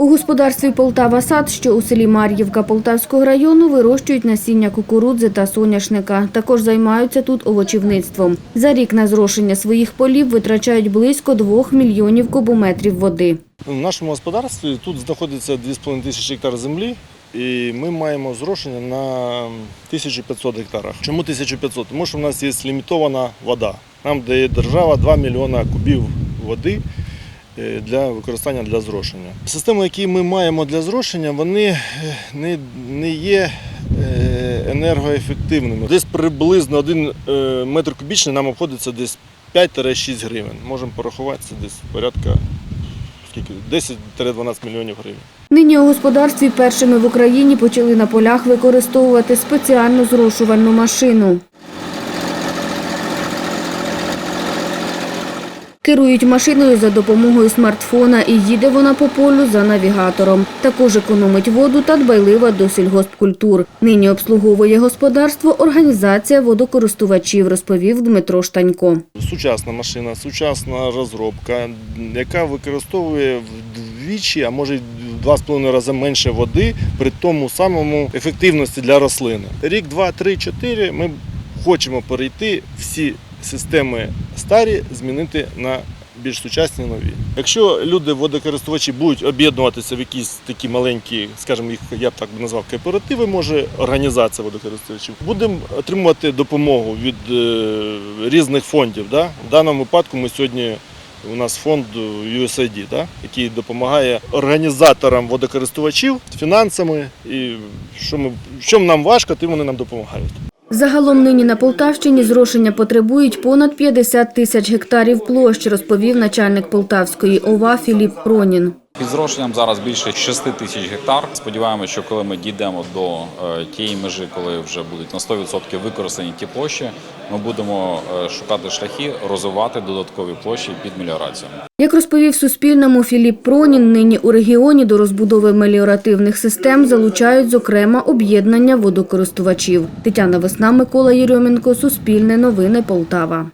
У господарстві Полтава Сад, що у селі Мар'ївка Полтавського району, вирощують насіння кукурудзи та соняшника. Також займаються тут овочівництвом. За рік на зрошення своїх полів витрачають близько 2 мільйонів кубометрів води. В нашому господарстві тут знаходиться 2,5 тисячі гектар землі, і ми маємо зрошення на 1500 гектарах. Чому 1500? Тому що в нас є лімітована вода. Нам дає держава 2 мільйона кубів води для використання для зрошення. Системи, які ми маємо для зрошення, вони е, не, не є е, енергоефективними. Десь приблизно 1 метр кубічний нам обходиться десь 5-6 гривень. Можемо порахувати це десь порядка 10-12 мільйонів гривень. Нині у господарстві першими в Україні почали на полях використовувати спеціальну зрошувальну машину. Керують машиною за допомогою смартфона і їде вона по полю за навігатором. Також економить воду та дбайлива до сільгоспкультур. Нині обслуговує господарство організація водокористувачів, розповів Дмитро Штанько. Сучасна машина, сучасна розробка, яка використовує вдвічі, а може два з половиною рази менше води при тому самому ефективності для рослини. Рік, два, три, чотири ми хочемо перейти всі системи старі, змінити на більш сучасні нові. Якщо люди водокористувачі будуть об'єднуватися в якісь такі маленькі, скажімо, їх я б так назвав кооперативи, може організація водокористувачів, будемо отримувати допомогу від е, різних фондів. Да? В даному випадку ми сьогодні. У нас фонд USAID, да, який допомагає організаторам водокористувачів фінансами. І що ми, що нам важко, тим вони нам допомагають. Загалом нині на Полтавщині зрошення потребують понад 50 тисяч гектарів площ, розповів начальник Полтавської ОВА Філіп Пронін. Під зрошенням зараз більше 6 тисяч гектар. Сподіваємося, що коли ми дійдемо до е, тієї межі, коли вже будуть на 100% використані ті площі, ми будемо е, шукати шляхи розвивати додаткові площі під меліорацію. Як розповів Суспільному Філіп Пронін, нині у регіоні до розбудови меліоративних систем залучають, зокрема, об'єднання водокористувачів. Тетяна Весна, Микола Єрьоменко, Суспільне новини Полтава.